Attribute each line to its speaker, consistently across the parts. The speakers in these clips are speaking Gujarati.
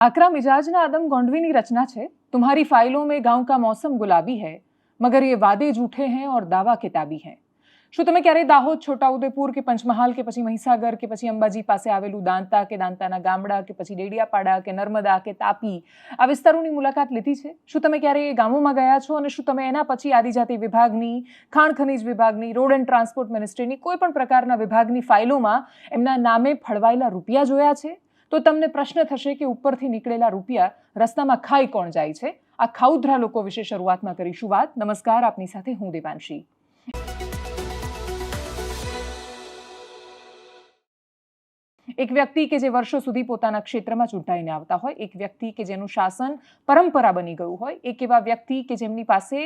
Speaker 1: आकरा मिजाजना आदम गोंडवी रचना है तुम्हारी फाइलों में गांव का मौसम गुलाबी है मगर ये वादे झूठे हैं और दावा किताबी हैं શું તમે ક્યારેય દાહોદ છોટાઉદેપુર કે પંચમહાલ કે પછી મહીસાગર કે પછી અંબાજી પાસે આવેલું દાંતા કે દાંતાના ગામડા કે પછી ડેડિયાપાડા કે નર્મદા કે તાપી આ વિસ્તારોની મુલાકાત લીધી છે શું તમે ક્યારેય એ ગામોમાં ગયા છો અને શું તમે એના પછી આદિજાતિ વિભાગની ખાણ ખનીજ વિભાગની રોડ એન્ડ ટ્રાન્સપોર્ટ મિનિસ્ટ્રીની કોઈ પણ પ્રકારના વિભાગની ફાઇલોમાં એમના નામે ફળવાયેલા રૂપિયા જોયા છે તો તમને પ્રશ્ન થશે કે ઉપરથી નીકળેલા રૂપિયા રસ્તામાં ખાઈ કોણ જાય છે? આ ખાઉધરા લોકો વિશે શરૂઆતમાં કરીશું વાત. નમસ્કાર, આપની સાથે હું દેવાંશી. એક વ્યક્તિ કે જે વર્ષો સુધી પોતાના ક્ષેત્રમાં ચૂંટાઈને આવતા હોય, એક વ્યક્તિ કે જેનું શાસન પરંપરા બની ગયું હોય, એક એવા વ્યક્તિ કે જેમની પાસે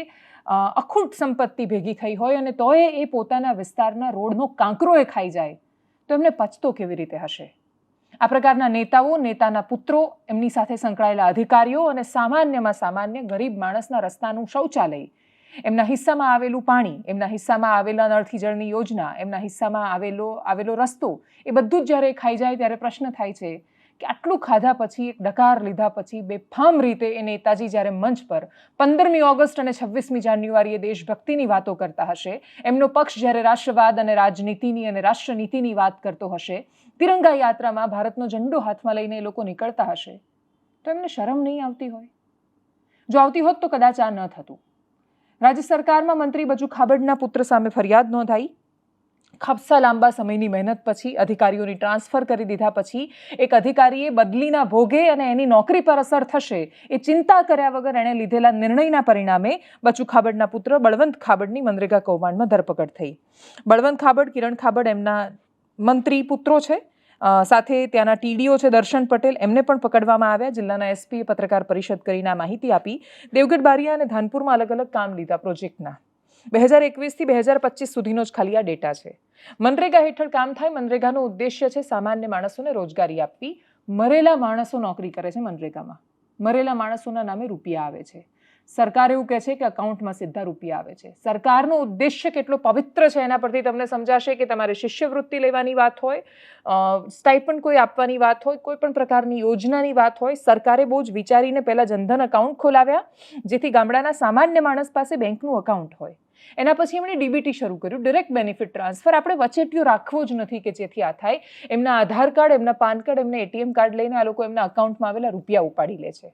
Speaker 1: અખૂટ સંપત્તિ ભેગી થઈ હોય અને તોય એ પોતાના વિસ્તારના રોડનો કાંકરો એ ખાઈ જાય, તો એમને પચતો કેવી રીતે હશે? આ પ્રકારના નેતાઓ, નેતાના પુત્રો, એમની સાથે સંકળાયેલા અધિકારીઓ અને સામાન્યમાં સામાન્ય ગરીબ માણસના રસ્તાનું શૌચાલય. એમના હિસ્સામાં આવેલું પાણી, એમના હિસ્સામાં આવેલા નળથી જળની યોજના, એમના હિસ્સામાં આવેલો આવેલો રસ્તો, એ બધું જ જ્યારે ખાઈ જાય ત્યારે પ્રશ્ન થાય છે કે આટલું ખાધા પછી એક ડકાર લીધા પછી બેફામ રીતે એ નેતાજી જ્યારે મંચ પર પંદરમી ઓગસ્ટ અને છવ્વીસમી જાન્યુઆરીએ દેશભક્તિની વાતો કરતા હશે, એમનો પક્ષ જ્યારે રાષ્ટ્રવાદ અને રાજનીતિની અને રાષ્ટ્રનીતિની વાત કરતો હશે તિરંગા યાત્રામાં ભારતનો ઝંડો હાથમાં લઈને એ લોકો નીકળતા હશે. તો એમને શરમ નહીં આવતી હોય? જો આવતી હોત તો કદાચ આ ન થતું. રાજ્ય સરકારમાં મંત્રી બજુ ખાબડના પુત્ર સામે ફરિયાદ નોંધાઈ. ખાબસા લાંબા સમયની મહેનત પછી અધિકારીઓની ટ્રાન્સફર કરી દીધા પછી એક અધિકારીએ બદલીના ભોગે અને એની નોકરી પર અસર થશે એ ચિંતા કર્યા વગર એણે લીધેલા નિર્ણયના પરિણામે બચુ ખાબડના પુત્ર બળવંત ખાબડની મનરેગા કૌભાંડમાં ધરપકડ થઈ. બળવંત ખાબડ, કિરણ ખાબડ એમના મંત્રી પુત્રો છે. સાથે ત્યાંના ટીડીઓ છે, દર્શન પટેલ, એમને પણ પકડવામાં આવ્યા. જિલ્લાના એસપીએ પત્રકાર પરિષદ કરીને આ માહિતી આપી. દેવગઢ, બારિયા અને ધાનપુરમાં અલગ અલગ કામ લીધા પ્રોજેક્ટના. બે હજાર એકવીસથી બે હજાર પચીસ સુધીનો જ ખાલી આ ડેટા છે. મનરેગા હેઠળ કામ થાય મનરેગાનો ઉદ્દેશ્ય છે સામાન્ય માણસોને રોજગારી આપવી. મરેલા માણસો નોકરી કરે છે મનરેગામાં. મરેલા માણસોના નામે રૂપિયા આવે છે. સરકાર એવું કહે છે કે અકાઉન્ટમાં સીધા રૂપિયા આવે છે. સરકારનો ઉદ્દેશ્ય કેટલો પવિત્ર છે એના પરથી તમને સમજાશે કે તમારે શિષ્યવૃત્તિ લેવાની વાત હોય સ્ટાઇપન્ડ કોઈ આપવાની વાત હોય, કોઈ પણ પ્રકારની યોજનાની વાત હોય, સરકારે બહુ જ વિચારીને પહેલાં જનધન અકાઉન્ટ ખોલાવ્યા, જેથી ગામડાના સામાન્ય માણસ પાસે બેંકનું અકાઉન્ટ હોય. એના પછી એમણે ડીબીટી શરૂ કર્યું ડિરેક્ટ બેનિફિટ ટ્રાન્સફર આપણે વચેટિયો રાખવો જ નથી કે જેથી આ થાય. એમના આધાર કાર્ડ, એમના પાન કાર્ડ, એમને એટીએમ કાર્ડ લઈને આ લોકો એમના અકાઉન્ટમાં આવેલા રૂપિયા ઉપાડી લે છે.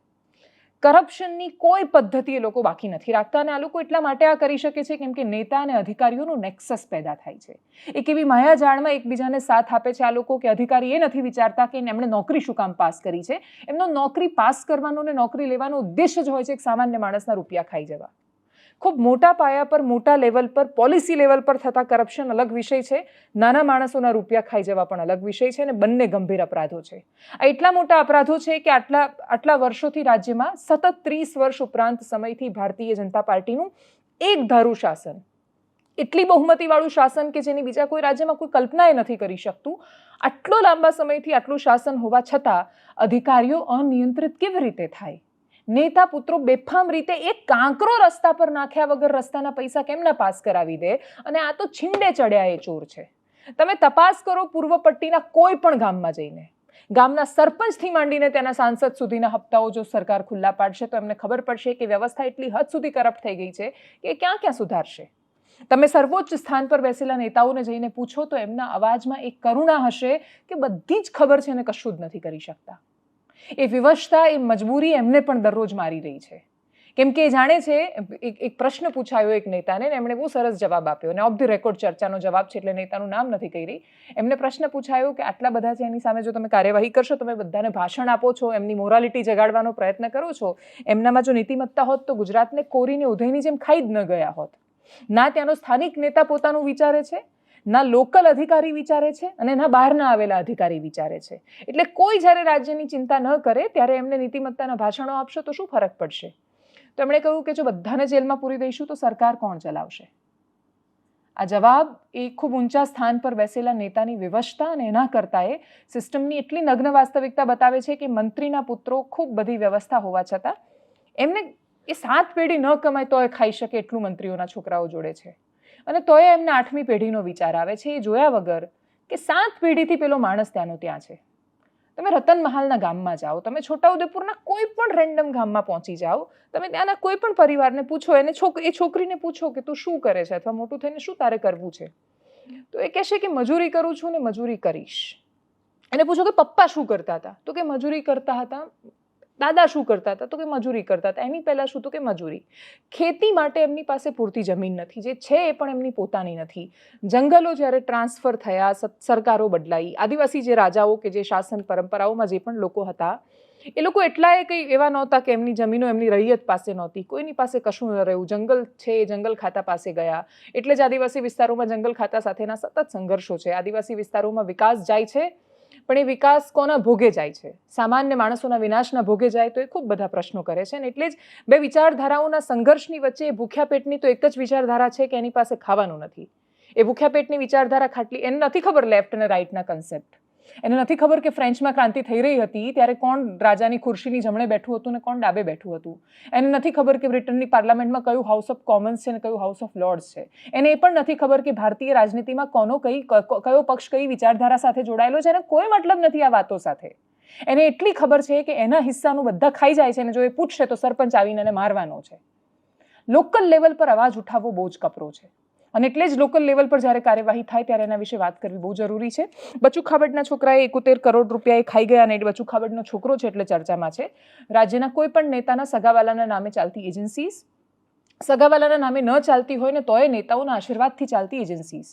Speaker 1: કરપ્શનની કોઈ પદ્ધતિ એ લોકો બાકી નથી રાખતા અને આ લોકો એટલા માટે આ કરી શકે છે કેમ કે નેતા અને અધિકારીઓનું નેક્સસ પેદા થાય છે. એક એવી માયાજાળમાં એકબીજાને સાથ આપે છે આ લોકો કે અધિકારી એ નથી વિચારતા કે એમણે નોકરી શું કામ પાસ કરી છે. એમનો નોકરી પાસ કરવાનો અને નોકરી લેવાનો ઉદ્દેશ જ હોય છે એક સામાન્ય માણસના રૂપિયા ખાઈ જવા. ખૂબ મોટા પાયા પર, મોટા લેવલ પર પોલિસી લેવલ પર થતા કરપ્શન અલગ વિષય છે. નાના માણસોના રૂપિયા ખાઈ જવા પણ અલગ વિષય છે અને બંને ગંભીર અપરાધો છે. આ એટલા મોટા અપરાધો છે કે આટલા આટલા વર્ષોથી રાજ્યમાં સતત ત્રીસ વર્ષ ઉપરાંત સમયથી ભારતીય જનતા પાર્ટીનું એક ધારું શાસન. એટલી બહુમતીવાળું શાસન કે જેની બીજા કોઈ રાજ્યમાં કોઈ કલ્પના નથી કરી શકતું. આટલો લાંબા સમયથી આટલું શાસન હોવા છતાં અધિકારીઓ અનિયંત્રિત કેવી રીતે થાય? નેતા પુત્રો બેફામ રીતે એક કાંકરો રસ્તા પર નાખ્યા વગર રસ્તાના પૈસા કેમ ના પાસ કરાવી દે? અને આ તો છીંડે ચડ્યા એ ચોર છે. તમે તપાસ કરો પૂર્વ પટ્ટીના કોઈ પણ ગામમાં જઈને. ગામના સરપંચથી માંડીને તેના સાંસદ સુધીના હપ્તાઓ જો સરકાર ખુલ્લા પાડશે તો એમને ખબર પડશે કે વ્યવસ્થા એટલી હદ સુધી કરપ્ટ થઈ ગઈ છે કે ક્યાં ક્યાં સુધારશે. તમે સર્વોચ્ચ સ્થાન પર બેસેલા નેતાઓને જઈને પૂછો તો એમના અવાજમાં એક કરુણા હશે કે બધી જ ખબર છે અને કશું જ નથી કરી શકતા. એ વિવશતા, એ મજબૂરી એમને પણ દરરોજ મારી રહી છે. કેમ કે એ જાણે છે, એક એક પ્રશ્ન પૂછાયો એક નેતાને ને એમણે બહુ સરસ જવાબ આપ્યો અને ઓફ ધી રેકોર્ડ ચર્ચાનો જવાબ છે એટલે નેતાનું નામ નથી કહી રહી. એમને પ્રશ્ન પૂછાયો કે આટલા બધા છે એની સામે જો તમે કાર્યવાહી કરશો, તમે બધાને ભાષણ આપો છો, એમની મોરાલિટી જગાડવાનો પ્રયત્ન કરો છો, એમનામાં જો નીતિમત્તા હોત તો ગુજરાતને કોરીને ઉધઈની જેમ ખાઈ જ ન ગયા હોત. ના ત્યાંનો સ્થાનિક નેતા પોતાનું વિચારે છે? ના લોકલ અધિકારી વિચારે છે અને ના બહારના આવેલા અધિકારી વિચારે છે. એટલે કોઈ જ્યારે રાજ્યની ચિંતા ન કરે, ત્યારે એમને નીતિમત્તાના ભાષણો આપશો તો શું ફરક પડશે? તો એમણે કહ્યું કે જો બધાને જેલમાં પૂરી દઈશું તો સરકાર કોણ ચલાવશે? આ જવાબ એ ખૂબ ઊંચા સ્થાન પર બેસેલા નેતાની વિવશતા અને એના કરતાં એ સિસ્ટમની એટલી નગ્ન વાસ્તવિકતા બતાવે છે કે મંત્રીના પુત્રો ખૂબ બધી વ્યવસ્થા હોવા છતાં એમને એ સાત પેઢી ન કમાય તો એ ખાઈ શકે એટલું મંત્રીઓના છોકરાઓ જોડે છે. અને તોય એમને આઠમી પેઢીનો વિચાર આવે છે, એ જોયા વગર કે સાત પેઢીથી પેલો માણસ ત્યાંનો ત્યાં છે. તમે રતન મહાલના ગામમાં જાઓ, તમે છોટાઉદેપુરના કોઈ પણ રેન્ડમ ગામમાં પહોંચી જાઓ, તમે ત્યાંના કોઈ પણ પરિવારને પૂછો, એને છોક, એ છોકરીને પૂછો કે તું શું કરે છે અથવા મોટું થઈને શું તારે કરવું છે? તો એ કહેશે કે મજૂરી કરું છું ને મજૂરી કરીશ. એને પૂછો કે પપ્પા શું કરતા હતા? તો કે મજૂરી કરતા હતા દાદા શું કરતા હતા તો કે મજૂરી કરતા હતા, એની પહેલાં શું તો કે મજૂરી. ખેતી માટે એમની પાસે પૂરતી જમીન નથી, જે છે એ પણ એમની પોતાની નથી. જંગલો જ્યારે ટ્રાન્સફર થયા સરકારો બદલાઈ, આદિવાસી જે રાજાઓ કે જે શાસન પરંપરાઓમાં જે પણ લોકો હતા, એ લોકો એટલાય કંઈ એવા નહોતા કે એમની જમીનો એમની રૈયત પાસે નહોતી. કોઈની પાસે કશું ન રહ્યું, જંગલ છે એ જંગલ ખાતા પાસે ગયા. એટલે જ આદિવાસી વિસ્તારોમાં જંગલ ખાતા સાથેના સતત સંઘર્ષો છે. આદિવાસી વિસ્તારોમાં વિકાસ જાય છે પણ એ વિકાસ કોના ભોગે જાય છે? સામાન્ય માણસોના વિનાશના ભોગે જાય તો એ ખૂબ બધા પ્રશ્નો કરે છે. અને એટલે જ બે વિચારધારાઓના સંઘર્ષની વચ્ચે ભૂખ્યા પેટની તો એક જ વિચારધારા છે કે એની પાસે ખાવાનું નથી. એ ભૂખ્યા પેટની વિચારધારા ખાટલી, એને નથી ખબર લેફ્ટ અને રાઈટના કન્સેપ્ટ એને નથી ખબર કે ફ્રેન્ચમાં ક્રાંતિ થઈ રહી હતી, ત્યારે કોણ રાજાની ખુરશીની જમણે બેઠું હતું ને કોણ ડાબે બેઠું હતું? એને નથી ખબર કે બ્રિટનની પાર્લામેન્ટમાં કયું હાઉસ ઓફ કોમન્સ છે અને કયું હાઉસ ઓફ લોર્ડ્સ છે. એને એ પણ નથી ખબર કે ભારતીય રાજનીતિમાં કોનો કઈ કયો પક્ષ કઈ વિચારધારા સાથે જોડાયેલો છે એને કોઈ મતલબ નથી આ વાતો સાથે. એને એટલી ખબર છે કે એના હિસ્સાનું બધા ખાઈ જાય છે અને જો એ પૂછશે તો સરપંચ આવીને એને મારવાનો છે. લોકલ લેવલ પર અવાજ ઉઠાવવો બહુ જ કપરો છે. અને એટલે જ લોકલ લેવલ પર જ્યારે કાર્યવાહી થાય ત્યારે એના વિશે વાત કરવી બહુ જરૂરી છે. બચુ ખાબડના છોકરાએ એકોતેર કરોડ રૂપિયા એ ખાઈ ગયા અને બચુ ખાબડનો છોકરો છે એટલે ચર્ચામાં છે. રાજ્યના કોઈ પણ નેતાના સગાવાલાના નામે ચાલતી એજન્સીઝ સગાવાલાના નામે ન ચાલતી હોય ને તોય નેતાઓના આશીર્વાદથી ચાલતી એજન્સીઝ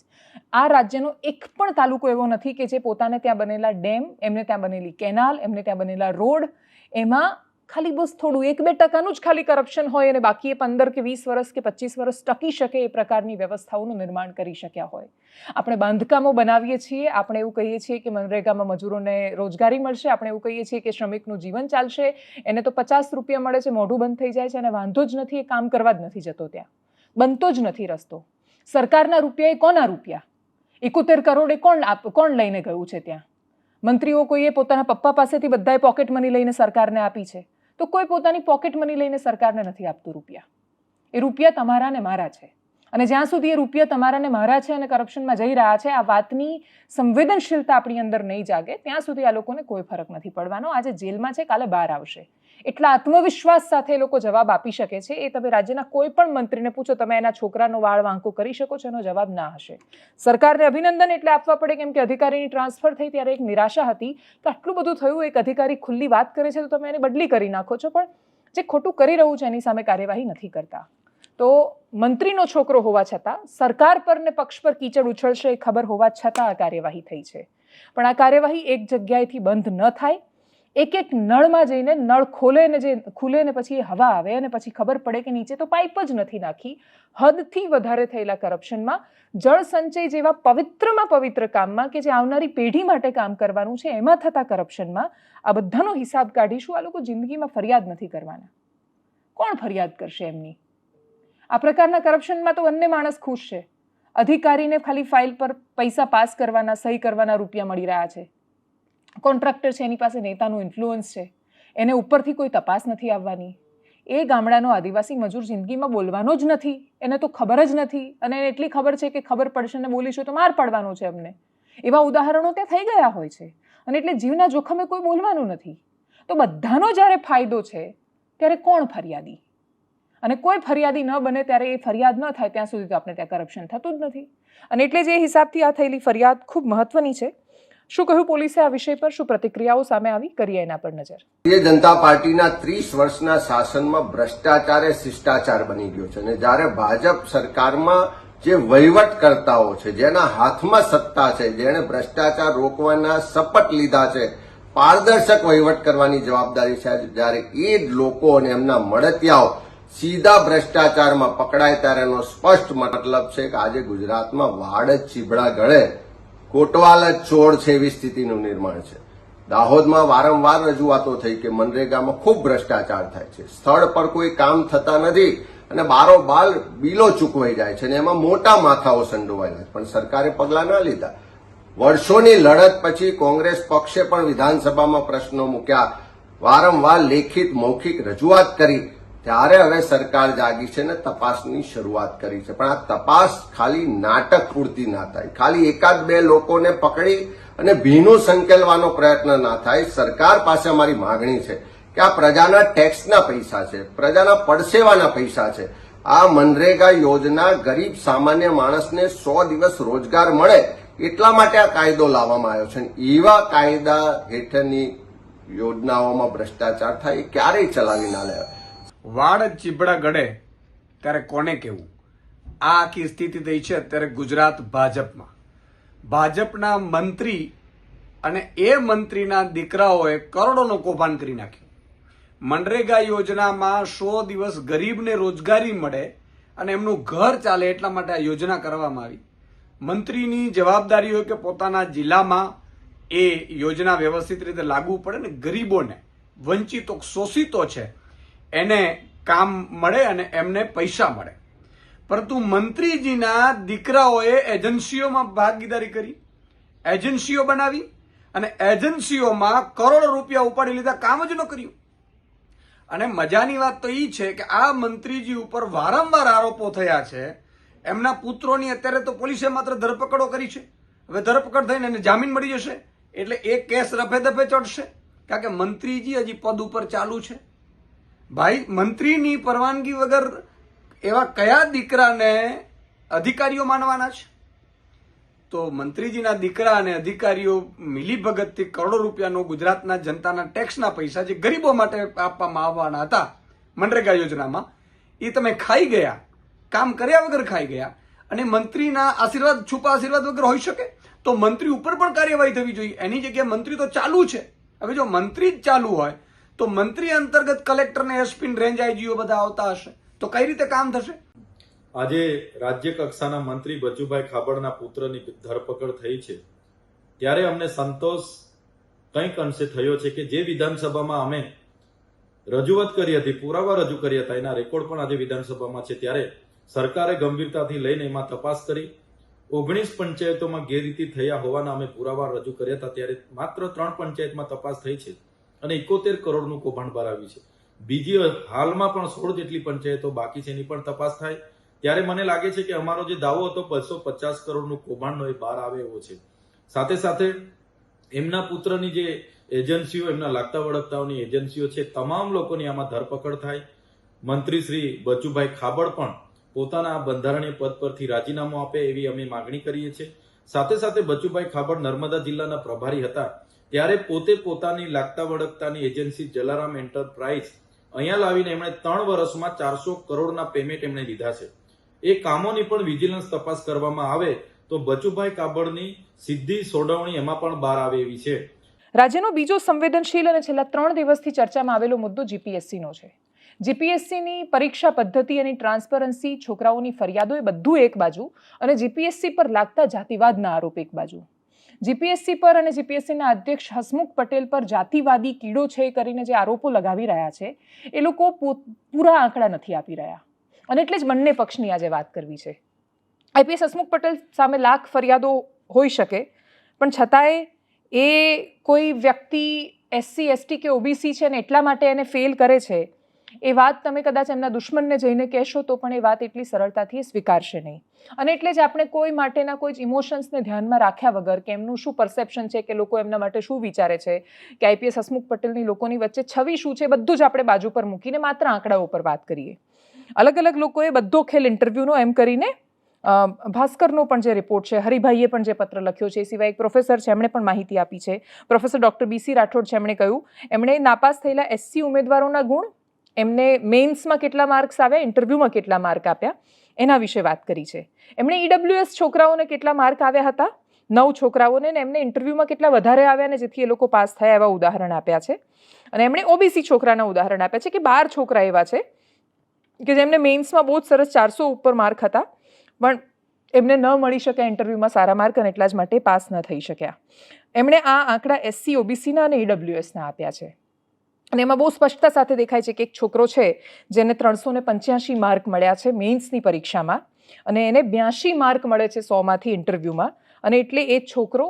Speaker 1: આ રાજ્યનો એક પણ તાલુકો એવો નથી કે જે પોતાને ત્યાં બનેલા ડેમ, એમને ત્યાં બનેલી કેનાલ, એમને ત્યાં બનેલા રોડ, એમાં ખાલી બસ થોડું, એક બે ટકાનું જ ખાલી કરપ્શન હોય અને બાકી એ પંદર કે વીસ વર્ષ કે પચીસ વર્ષ ટકી શકે એ પ્રકારની વ્યવસ્થાઓનું નિર્માણ કરી શક્યા હોય. આપણે બાંધકામો બનાવીએ છીએ, આપણે એવું કહીએ છીએ કે મનરેગામાં મજૂરોને રોજગારી મળશે, આપણે એવું કહીએ છીએ કે શ્રમિકનું જીવન ચાલશે, એને તો પચાસ રૂપિયા મળે છે, મોઢું બંધ થઈ જાય છે અને વાંધો જ નથી, એ કામ કરવા જ નથી જતો ત્યાં. બનતો જ નથી રસ્તો. સરકારના રૂપિયા એ કોના રૂપિયા? એકોતેર કરોડ એ કોણ કોણ લઈને ગયું છે ત્યાં? મંત્રીઓ કોઈએ પોતાના પપ્પા પાસેથી બધાએ પોકેટ મની લઈને સરકારને આપી છે. તો કોઈ પોતાની પોકેટ મની લઈને સરકારને નથી આપતું રૂપિયા. એ રૂપિયા તમારા ને મારા છે. અને જ્યાં સુધી એ રૂપિયા તમારા ને મારા છે અને કરપ્શનમાં જઈ રહ્યા છે, આ વાતની સંવેદનશીલતા આપણી અંદર નહીં જાગે, ત્યાં સુધી આ લોકોને કોઈ ફરક નથી પડવાનો. આજે જેલમાં છે, કાલે બહાર આવશે. એટલા આત્મવિશ્વાસ સાથે એ લોકો જવાબ આપી શકે છે. એ તમે રાજ્યના કોઈ પણ મંત્રીને પૂછો, તમે એના છોકરાનો વાળ વાંકો કરી શકો છો, એનો જવાબ ના હશે. સરકારને અભિનંદન એટલે આપવા પડે કેમ કે અધિકારીની ટ્રાન્સફર થઈ ત્યારે એક નિરાશા હતી કે આટલું બધું થયું, એક અધિકારી ખુલ્લી વાત કરે છે, તો તમે એને બદલી કરી નાખો છો. પણ જે ખોટું કરી રહ્યું છે, એની સામે કાર્યવાહી નથી કરતા. તો મંત્રીનો છોકરો હોવા છતાં, સરકાર પર ને પક્ષ પર કીચડ ઉછળશે એ ખબર હોવા છતાં આ કાર્યવાહી થઈ છે. પણ આ કાર્યવાહી એક જગ્યાએથી બંધ ન થાય. એક એક નળમાં જઈને નળ ખોલે ને જે ખુલે ને પછી હવા આવે અને પછી ખબર પડે કે નીચે તો પાઇપ જ નથી નાખી. હદથી વધારે થયેલા કરપ્શનમાં જળ સંચય જેવા પવિત્રમાં પવિત્ર કામમાં કે જે આવનારી પેઢી માટે કામ કરવાનું છે, એમાં થતા કરપ્શનમાં આ બધાનો હિસાબ કાઢીશું. આ લોકો જિંદગીમાં ફરિયાદ નથી કરવાના. કોણ ફરિયાદ કરશે એમની? આ પ્રકારના કરપ્શનમાં તો બંને માણસ ખુશ છે. અધિકારીને ખાલી ફાઇલ પર પૈસા પાસ કરવાના, સહી કરવાના રૂપિયા મળી રહ્યા છે. કોન્ટ્રાક્ટર છે, એની પાસે નેતાનું ઇન્ફ્લુઅન્સ છે. એને ઉપરથી કોઈ તપાસ નથી આવવાની. એ ગામડાનો આદિવાસી મજૂર જિંદગીમાં બોલવાનો જ નથી. એને તો ખબર જ નથી. અને એને એટલી ખબર છે કે ખબર પડશે ને બોલીશું તો માર પડવાનો છે અમને એવા ઉદાહરણો ત્યાં થઈ ગયા હોય છે. અને એટલે જીવના જોખમે કોઈ બોલવાનું નથી. તો બધાનો જ્યારે ફાયદો છે, ત્યારે કોણ ફરિયાદી? અને કોઈ ફરિયાદી ન બને ત્યારે એ ફરિયાદ ન થાય ત્યાં સુધી તો આપણે ત્યાં કરપ્શન થતું જ નથી. અને એટલે જ એ હિસાબથી આ થયેલી ફરિયાદ ખૂબ મહત્વની છે. શું કહ્યું પોલીસે આ વિષય પર? શું પ્રતિક્રિયાઓ સામે આવી? કરીએ એના પર નજર.
Speaker 2: ભારતીય જનતા પાર્ટીના ત્રીસ વર્ષના શાસનમાં ભ્રષ્ટાચાર એ શિષ્ટાચાર બની ગયો છે અને જ્યારે ભાજપ સરકારમાં જે વહીવટકર્તાઓ છે, જેના હાથમાં સત્તા છે, જેણે ભ્રષ્ટાચાર રોકવાના શપથ લીધા છે, પારદર્શક વહીવટ કરવાની જવાબદારી છે. જ્યારે એ જ લોકો અને એમના મળતિયાઓ સીધા ભ્રષ્ટાચારમાં પકડાય ત્યારે એનો સ્પષ્ટ મતલબ છે કે આજે ગુજરાતમાં વાડ જ ચીબડા ગળે, કોટવાલ જ ચોર છે એવી સ્થિતિનું નિર્માણ છે. દાહોદમાં વારંવાર રજૂઆતો થઈ કે મનરેગામાં ખૂબ ભ્રષ્ટાચાર થાય છે. સ્થળ પર કોઈ કામ થતા નથી અને બારોબાર બિલો ચૂકવાઈ જાય છે અને એમાં મોટા માથાઓ સંડોવાયેલા છે. પણ સરકારે પગલાં ના લીધા. વર્ષોની લડત પછી કોંગ્રેસ પક્ષે પણ વિધાનસભામાં પ્રશ્નો મૂક્યા. વારંવાર લેખિત, મૌખિક રજૂઆત કરી. ત્યારે હવે સરકાર જાગી છે ને તપાસની શરૂઆત કરી છે. પણ આ તપાસ ખાલી નાટક પૂરતી ના થાય. ખાલી એકાદ બે લોકોને પકડી અને ભીનું સંકેલવાનો પ્રયત્ન ના થાય. સરકાર પાસે અમારી માગણી છે કે આ પ્રજાના ટેક્સના પૈસા છે, પ્રજાના પડસેવાના પૈસા છે. આ મનરેગા યોજના ગરીબ સામાન્ય માણસને સો દિવસ રોજગાર મળે એટલા માટે આ કાયદો લાવવામાં આવ્યો છે. એવા કાયદા હેઠળની યોજનાઓમાં ભ્રષ્ટાચાર થાય એ ક્યારેય ચલાવી ના લેવાય.
Speaker 3: વાડ ચીબડા ગળે, ત્યારે કોને કહેવું? આ આખી સ્થિતિ થઈ છે અત્યારે ગુજરાત ભાજપમાં. ભાજપના મંત્રી અને એ મંત્રીના દીકરાઓએ કરોડોનું કૌભાંડ કરી નાખ્યું. મનરેગા યોજનામાં સો દિવસ ગરીબને રોજગારી મળે અને એમનું ઘર ચાલે એટલા માટે આ યોજના કરવામાં આવી. મંત્રીની જવાબદારી હોય કે પોતાના જિલ્લામાં એ યોજના વ્યવસ્થિત રીતે લાગુ પડે ને ગરીબોને, વંચિતો, શોષિતો છે એને કામ મળે અને એમને પૈસા મળે. પરંતુ મંત્રીજીના દીકરાઓએ એજન્સીઓમાં ભાગીદારી કરી, એજન્સીઓ બનાવી અને એજન્સીઓમાં કરોડો રૂપિયા ઉપાડી લીધા, કામ જ ન કર્યું. અને મજાની વાત તો એ છે કે આ મંત્રીજી ઉપર વારંવાર આરોપો થયા છે. એમના પુત્રોની અત્યારે તો પોલીસે માત્ર ધરપકડો કરી છે. હવે ધરપકડ થઈને એને જામીન મળી જશે. એટલે એ કેસ રફે દફે ચડશે. કારણ કે મંત્રીજી હજી પદ ઉપર ચાલુ છે. ભાઈ, મંત્રીની પરવાનગી વગર એવા કયા દીકરાને અધિકારીઓ માનવાના છે? તો મંત્રીજીના દીકરા અને અધિકારીઓ મિલીભગતથી કરોડો રૂપિયાનો ગુજરાતના જનતાના ટેક્સના પૈસા જે ગરીબો માટે આપવામાં આવવાના હતા મનરેગા યોજનામાં, એ તમે ખાઈ ગયા, કામ કર્યા વગર ખાઈ ગયા અને મંત્રીના આશીર્વાદ, છુપા આશીર્વાદ વગર હોઈ શકે? તો મંત્રી ઉપર પણ કાર્યવાહી થવી જોઈએ. એની જગ્યાએ મંત્રી તો ચાલુ છે. હવે જો મંત્રી જ ચાલુ હોય તો મંત્રી અંતર્ગત કલેક્ટર ને એસપી રેન્જ આઈજીઓ બધા આવતા હશે. તો કઈ રીતે કામ થશે?
Speaker 4: આજે રાજ્ય કક્ષાના મંત્રી બચુભાઈ ખાબડના પુત્રની ધરપકડ થઈ છે. ત્યારે અમને સંતોષ કંઈક અંશે થયો છે કે જે વિધાનસભામાં અમે રજૂઆત કરી હતી, પુરાવા રજૂ કર્યા હતા, એના રેકોર્ડ પણ આજે વિધાનસભામાં છે. ત્યારે સરકારે ગંભીરતાથી લઈને એમાં તપાસ કરી. ઓગણીસ પંચાયતોમાં ગેરરીતિ થયા હોવાના અમે પુરાવા રજૂ કર્યા હતા. ત્યારે માત્ર ત્રણ પંચાયતમાં તપાસ થઈ છે. અને એકોતેર કરોડનું કૌભાંડ બહાર આવ્યું છે. બીજી હાલમાં પણ સોળ જેટલી પંચાયતો બાકી છે એની પણ તપાસ થાય. ત્યારે મને લાગે છે કે અમારો જે દાવો હતો, બસો પચાસ કરોડનું કૌભાંડનો એ બહાર આવે એવો છે. સાથે સાથે એમના પુત્રની જે એજન્સીઓ, એમના લાગતા વળગતાઓની એજન્સીઓ છે, તમામ લોકોની આમાં ધરપકડ થાય. મંત્રી શ્રી બચુભાઈ ખાબડ પણ પોતાના બંધારણીય પદ પરથી રાજીનામું આપે એવી અમે માગણી કરીએ છીએ. સાથે સાથે બચુભાઈ ખાબડ નર્મદા જિલ્લાના પ્રભારી હતા. ત્યારે પોતે પોતાની લાગતા વળગતાની એજન્સી જલારામ એન્ટરપ્રાઇઝ અહીંયા લાવીને એમણે ત્રણ વર્ષમાં ચારસો કરોડના પેમેન્ટ એમણે લીધા છે. એ કામોની પણ વિજિલન્સ તપાસ કરવામાં આવે તો બચુભાઈ કાબડની સીધી સોડવણી એમાં પણ બહાર આવે એવી છે.
Speaker 1: રાજ્યનો બીજો સંવેદનશીલ અને છેલ્લા ત્રણ દિવસથી ચર્ચામાં આવેલો મુદ્દો જીપીએસસીનો છે. જીપીએસસીની પરીક્ષા પદ્ધતિ અને ટ્રાન્સપરન્સી છોકરાઓની ફરિયાદો એ બધું એક બાજુ અને જીપીએસસી પર લાગતા જાતિવાદના આરોપ એક બાજુ. જીપીએસસી પર અને જીપીએસસીના અધ્યક્ષ હસમુખ પટેલ પર જાતિવાદી કીડો છે કરીને જે આરોપો લગાવી રહ્યા છે, એ લોકો પૂરા આંકડા નથી આપી રહ્યા. અને એટલે જ બંને પક્ષની આજે વાત કરવી છે. આઈપીએસ હસમુખ પટેલ સામે લાખ ફરિયાદો હોઈ શકે, પણ છતાંય એ કોઈ વ્યક્તિ એસસી, એસટી કે ઓબીસી છે ને એટલા માટે એને ફેલ કરે છે એ વાત તમે કદાચ એમના દુશ્મનને જઈને કહેશો તો પણ એ વાત એટલી સરળતાથી સ્વીકારશે નહીં. અને એટલે જ આપણે કોઈ માટેના કોઈ જ ઇમોશન્સને ધ્યાનમાં રાખ્યા વગર કે એમનું શું પરસેપ્શન છે કે લોકો એમના માટે શું વિચારે છે, કે આઈપીએસ હસમુખ પટેલની લોકોની વચ્ચે છવી શું છે બધું જ આપણે બાજુ પર મૂકીને માત્ર આંકડાઓ પર વાત કરીએ. અલગ અલગ લોકોએ બધો ખેલ ઇન્ટરવ્યૂનો એમ કરીને ભાસ્કરનો પણ જે રિપોર્ટ છે, હરિભાઈએ પણ જે પત્ર લખ્યો છે, એ સિવાય એક પ્રોફેસર છે, એમણે પણ માહિતી આપી છે. પ્રોફેસર ડૉક્ટર બીસી રાઠોડ છે, એમણે કહ્યું, એમણે નાપાસ થયેલા એસસી ઉમેદવારોના ગુણ એમને મેઇન્સમાં કેટલા માર્ક્સ આવ્યા, ઇન્ટરવ્યૂમાં કેટલા માર્ક આપ્યા, એના વિશે વાત કરી છે. એમણે ઈડબ્લ્યુએસ છોકરાઓને કેટલા માર્ક આવ્યા હતા? નવ છોકરાઓને ને એમને ઇન્ટરવ્યૂમાં કેટલા વધારે આવ્યા ને જેથી એ લોકો પાસ થયા એવા ઉદાહરણ આપ્યા છે. અને એમણે ઓબીસી છોકરાના ઉદાહરણ આપ્યા છે કે બાર છોકરા એવા છે કે જેમને મેઇન્સમાં બહુ જ સરસ ચારસો ઉપર માર્ક હતા, પણ એમને ન મળી શક્યા ઇન્ટરવ્યૂમાં સારા માર્ક અને એટલા જ માટે પાસ ન થઈ શક્યા. એમણે આ આંકડા એસસી, ઓબીસીના અને ઈડબ્લ્યુએસના આપ્યા છે. અને એમાં બહુ સ્પષ્ટતા સાથે દેખાય છે કે એક છોકરો છે જેને ત્રણસો ને પંચ્યાસી માર્ક મળ્યા છે મેઇન્સની પરીક્ષામાં અને એને બ્યાસી માર્ક મળે છે સોમાંથી ઇન્ટરવ્યૂમાં અને એટલે એ છોકરો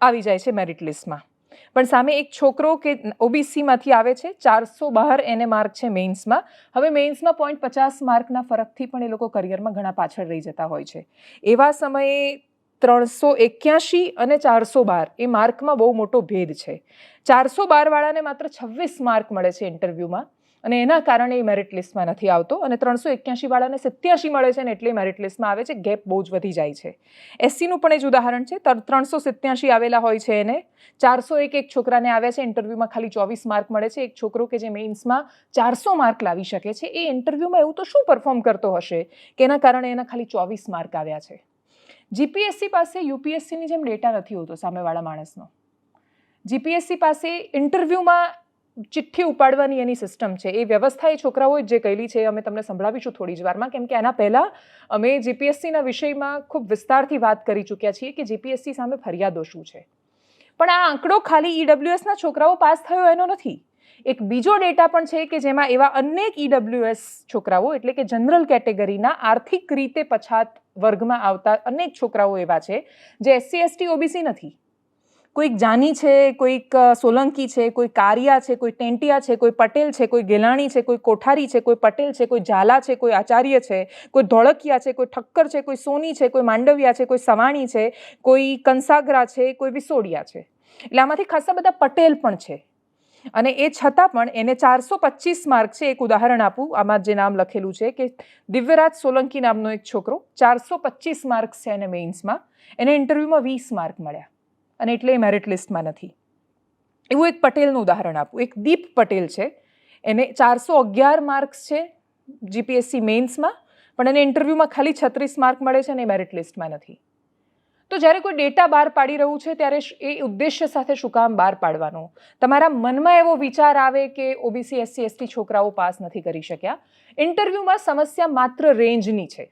Speaker 1: આવી જાય છે મેરિટ લિસ્ટમાં પણ સામે એક છોકરો કે ઓબીસીમાંથી આવે છે, ચારસો બહાર એને માર્ક છે મેઇન્સમાં. હવે મેઇન્સમાં પોઈન્ટ પચાસ માર્કના ફરકથી પણ એ લોકો કરિયરમાં ઘણા પાછળ રહી જતા હોય છે. એવા સમયે ત્રણસો એક્યાસી અને ચારસો બાર. એ માર્કમાં બહુ મોટો ભેદ છે. ચારસો બારવાળાને માત્ર છવ્વીસ માર્ક મળે છે ઇન્ટરવ્યૂમાં. અને એના કારણે એ મેરિટ લિસ્ટમાં નથી આવતો. અને ત્રણસો એક્યાસી વાળાને સિત્યાસી મળે છે ને એટલે મેરિટ લિસ્ટમાં આવે છે. ગેપ બહુ જ વધી જાય છે. એસસીનું પણ એ જ ઉદાહરણ છે. ત્રણસો સિત્યાસી આવેલા હોય છે એને. ચારસો એક એક છોકરાને આવ્યા છે ઇન્ટરવ્યૂમાં ખાલી ચોવીસ માર્ક મળે છે. એક છોકરો કે જે મેઇન્સમાં ચારસો માર્ક લાવી શકે છે. એ ઇન્ટરવ્યૂમાં એવું તો શું પરફોર્મ કરતો હશે? કે એના કારણે એના ખાલી ચોવીસ માર્ક આવ્યા છે. જીપીએસસી પાસે યુપીએસસીની જેમ ડેટા નથી હોતો સામેવાળા માણસનો. જીપીએસસી પાસે ઇન્ટરવ્યૂમાં ચિઠ્ઠી ઉપાડવાની એની સિસ્ટમ છે. એ વ્યવસ્થા એ છોકરાઓએ જે કહેલી છે અમે તમને સંભળાવીશું થોડી જ વારમાં, કેમ કે એના પહેલાં અમે જીપીએસસીના વિષયમાં ખૂબ વિસ્તારથી વાત કરી ચૂક્યા છીએ કે જીપીએસસી સામે ફરિયાદો શું છે. પણ આ આંકડો ખાલી ઈડબ્લ્યુએસના છોકરાઓ પાસ થયો એનો નથી. એક બીજો ડેટા પણ છે કે જેમાં એવા અનેક ઈડબ્લ્યુએસ છોકરાઓ, એટલે કે જનરલ કેટેગરીના, આર્થિક રીતે પછાત વર્ગમાં આવતા અનેક છોકરાઓ એવા છે જે એસસી એસટી ઓબીસી નથી કોઈક જાની છે કોઈક સોલંકી છે કોઈ કારિયા છે કોઈ ટેન્ટિયા છે કોઈ પટેલ છે કોઈ ગેલાણી છે કોઈ કોઠારી છે કોઈ પટેલ છે કોઈ ઝાલા છે કોઈ આચાર્ય છે કોઈ ધોળકિયા છે કોઈ ઠક્કર છે કોઈ સોની છે કોઈ માંડવિયા છે કોઈ સવાણી છે કોઈ કંસાગરા છે કોઈ વિસોડિયા છે એટલે આમાંથી ખાસા બધા પટેલ પણ છે અને એ છતાં પણ એને ચારસો પચીસ માર્ક છે એક ઉદાહરણ આપું. આમાં જે નામ લખેલું છે કે દિવ્યરાજ સોલંકી નામનો એક છોકરો, ચારસો પચીસ માર્ક્સ છે એને મેઇન્સમાં. એને ઇન્ટરવ્યૂમાં વીસ માર્ક મળ્યા. અને એટલે એ મેરિટ લિસ્ટમાં નથી. એવું એક પટેલનું ઉદાહરણ આપું. એક દીપ પટેલ છે. એને ચારસો અગિયાર માર્ક્સ છે જીપીએસસી મેઇન્સમાં, પણ એને ઇન્ટરવ્યૂમાં ખાલી છત્રીસ માર્ક મળે છે અને મેરિટ લિસ્ટમાં નથી. તો જ્યારે કોઈ ડેટા બહાર પાડી રહ્યું છે, ત્યારે એ ઉદ્દેશ્ય સાથે શું કામ બહાર પાડવાનું? તમારા મનમાં એવો વિચાર આવે કે ઓબીસી એસસી એસટી છોકરાઓ પાસ નથી કરી શક્યા? ઇન્ટરવ્યૂમાં સમસ્યા માત્ર રેન્જની છે.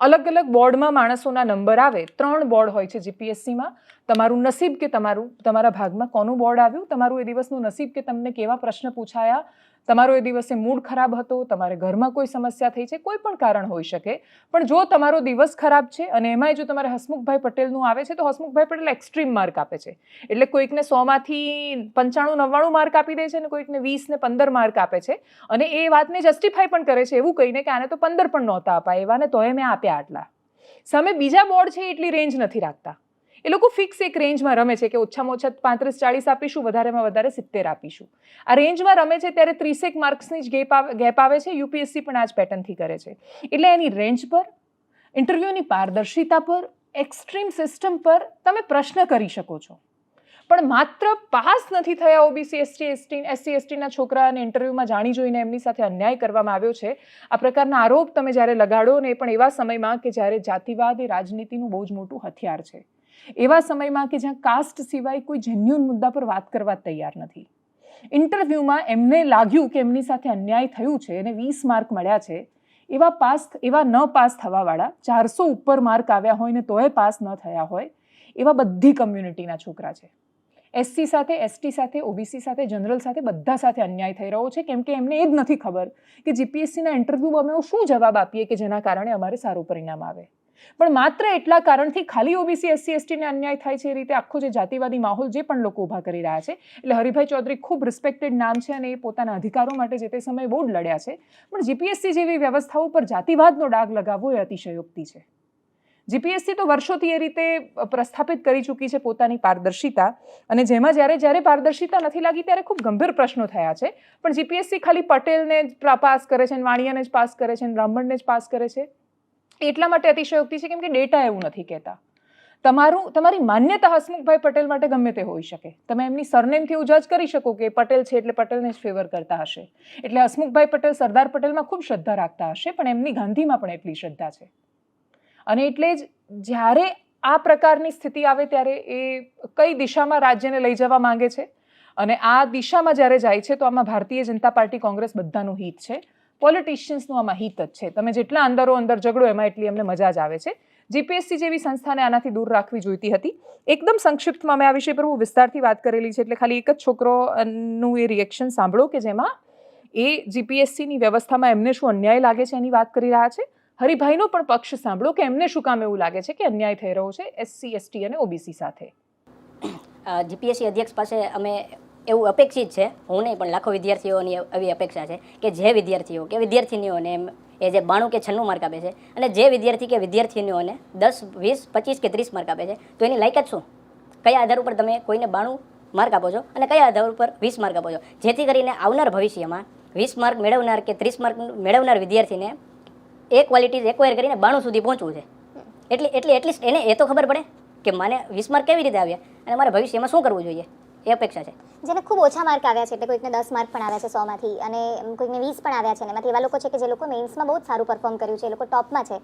Speaker 1: અલગ અલગ બોર્ડમાં માણસોના નંબર આવે, ત્રણ બોર્ડ હોય છે જીપીએસસીમાં તમારું નસીબ કે તમારું તમારા ભાગમાં કોનું બોર્ડ આવ્યું? તમારું એ દિવસનું નસીબ કે તમને કેવા પ્રશ્ન પૂછાયા? તમારો એ દિવસે મૂડ ખરાબ હતો, તમારે ઘરમાં કોઈ સમસ્યા થઈ છે, કોઈ પણ કારણ હોઈ શકે, પણ જો તમારો દિવસ ખરાબ છે અને એમાંય જો તમારે હસમુખભાઈ પટેલનું આવે છે, તો હસમુખભાઈ પટેલ એક્સ્ટ્રીમ માર્ક આપે છે. એટલે કોઈકને સોમાંથી પંચાણું, નવ્વાણું માર્ક આપી દે છે અને કોઈકને વીસ ને પંદર માર્ક આપે છે. અને એ વાતને જસ્ટિફાય પણ કરે છે, એવું કહીને કે આને તો પંદર પણ નહોતા અપાય, એવાને તોય મેં આપ્યા આટલા. સામે બીજા બોર્ડ છે એટલી રેન્જ નથી રાખતા. એ લોકો ફિક્સ એક રેન્જમાં રમે છે કે ઓછામાં ઓછા પાંત્રીસ, ચાળીસ આપીશું, વધારેમાં વધારે સિત્તેર આપીશું. આ રેન્જમાં રમે છે ત્યારે ત્રીસેક માર્ક્સની જ ગેપ આવે ગેપ આવે છે. યુપીએસસી પણ આ જ પેટર્નથી કરે છે. એટલે એની રેન્જ પર ઇન્ટરવ્યૂની પારદર્શિતા પર એક્સ્ટ્રીમ સિસ્ટમ પર તમે પ્રશ્ન કરી શકો છો. પણ માત્ર પાસ નથી થયા ઓબીસી એસટી એસટી એસસી એસટીના છોકરાને ઇન્ટરવ્યૂમાં જાણી જોઈને એમની સાથે અન્યાય કરવામાં આવ્યો છે. આ પ્રકારના આરોપ તમે જ્યારે લગાડો ને એ પણ એવા સમયમાં કે જ્યારે જાતિવાદ એ રાજનીતિનું બહુ જ મોટું હથિયાર છે. એવા સમયમાં કે જ્યાં કાસ્ટ સિવાય કોઈ જેન્યુન મુદ્દા પર વાત કરવા તૈયાર નથી. ઇન્ટરવ્યૂમાં એમને લાગ્યું કે એમની સાથે અન્યાય થયું છે અને વીસ માર્ક મળ્યા છે. એવા પાસ એવા ન પાસ થવાવાળા ચારસો ઉપર માર્ક આવ્યા હોય ને તોય પાસ ન થયા હોય, એવા બધી કમ્યુનિટીના છોકરા છે. એસસી સાથે એસટી સાથે ઓબીસી સાથે જનરલ સાથે બધા સાથે અન્યાય થઈ રહ્યો છે, કેમ કે એમને એ જ નથી ખબર કે જીપીએસસીના ઇન્ટરવ્યૂમાં અમે શું જવાબ આપીએ કે જેના કારણે અમારે સારું પરિણામ આવે. પણ માત્ર એટલા કારણથી ખાલી ઓબીસી એસસી એસટીને અન્યાય થાય છે એ રીતે આખો જે જાતિવાદી માહોલ જે પણ લોકો ઊભા કરી રહ્યા છે. એટલે હરિભાઈ ચૌધરી ખૂબ રિસ્પેક્ટેડ નામ છે અને એ પોતાના અધિકારો માટે જે તે સમયે બહુ જ લડ્યા છે. પણ જીપીએસસી જેવી વ્યવસ્થાઓ પર જાતિવાદનો ડાગ લગાવવો એ અતિશયોક્તિ છે. જીપીએસસી તો વર્ષોથી એ રીતે પ્રસ્થાપિત કરી ચૂકી છે પોતાની પારદર્શિતા અને જેમાં જ્યારે જ્યારે પારદર્શિતા નથી લાગી ત્યારે ખૂબ ગંભીર પ્રશ્નો થયા છે. પણ જીપીએસસી ખાલી પટેલને જ પાસ કરે છે વાણિયાને જ પાસ કરે છે બ્રાહ્મણને જ પાસ કરે છે. એટલા માટે અતિશયોક્તિ છે કેમ કે ડેટા એવું નથી કહેતા. તમારું, તમારી માન્યતા હસમુખભાઈ પટેલ માટે ગમે તે હોઈ શકે. તમે એમની સરનેમથી એવું જજ કરી શકો કે પટેલ છે એટલે પટેલને જ ફેવર કરતા હશે. એટલે હસમુખભાઈ પટેલ સરદાર પટેલમાં ખૂબ શ્રદ્ધા રાખતા હશે, પણ એમની ગાંધીમાં પણ એટલી શ્રદ્ધા છે. અને એટલે જ જ્યારે આ પ્રકારની સ્થિતિ આવે ત્યારે એ કઈ દિશામાં રાજ્યને લઈ જવા માંગે છે? અને આ દિશામાં જ્યારે જાય છે તો આમાં ભારતીય જનતા પાર્ટી કોંગ્રેસ બધાનું હિત છે. પોલિટિશિયન્સનું આમાં હિત જ છે. તમે જેટલા અંદરો અંદર ઝઘડો, એમાં એટલી અમને મજા જ આવે છે. જીપીએસસી જેવી સંસ્થાને આનાથી દૂર રાખવી જોઈતી હતી. એકદમ સંક્ષિપ્તમાં મેં આ વિષય પર બહુ વિસ્તારથી વાત કરેલી છે, એટલે ખાલી એક જ છોકરોનું એ રિએક્શન સાંભળો કે જેમાં એ જીપીએસસીની વ્યવસ્થામાં એમને શું અન્યાય લાગે છે એની વાત કરી રહ્યા છે. હરિભાઈનો પણ પક્ષ સાંભળો કે એમને શું કામ એવું લાગે છે કે અન્યાય થઈ રહ્યો છે એસસી એસટી અને ઓબીસી સાથે.
Speaker 5: જીપીએસસી અધ્યક્ષ પાસે અમે એવું અપેક્ષિત છે. હું નહીં, પણ લાખો વિદ્યાર્થીઓની એવી અપેક્ષા છે કે જે વિદ્યાર્થીઓ, કે વિદ્યાર્થીનીઓને એમ એ જે બાણું કે છન્નું માર્ક આપે છે અને જે વિદ્યાર્થી કે વિદ્યાર્થીનીઓને દસ, વીસ, પચીસ કે ત્રીસ માર્ક આપે છે, તો એની લાયકાત શું? કયા આધાર ઉપર તમે કોઈને બાણું માર્ક આપો છો અને કયા આધાર ઉપર વીસ માર્ક આપો છો? જેથી કરીને આવનાર ભવિષ્યમાં વીસ માર્ક મેળવનાર કે ત્રીસ માર્ક મેળવનાર વિદ્યાર્થીને એ ક્વોલિટીઝ એક્વાયર કરીને બાણું સુધી પહોંચવું છે. એટલે એટલે એટલીસ્ટ એને એ તો ખબર પડે કે મને વીસ માર્ક કેવી રીતે આવ્યા અને મારે ભવિષ્યમાં શું કરવું જોઈએ? એ અપેક્ષા છે.
Speaker 6: જેને ખૂબ ઓછા માર્ક આવ્યા છે એટલે કોઈકને દસ માર્ક પણ આવ્યા છે સોમાંથી અને કોઈકને વીસ પણ આવ્યા છે અને એમાંથી એવા લોકો છે કે જે લોકો મેઇન્સમાં બહુ જ સારું પરફોર્મ કર્યું છે એ લોકો ટોપમાં છે.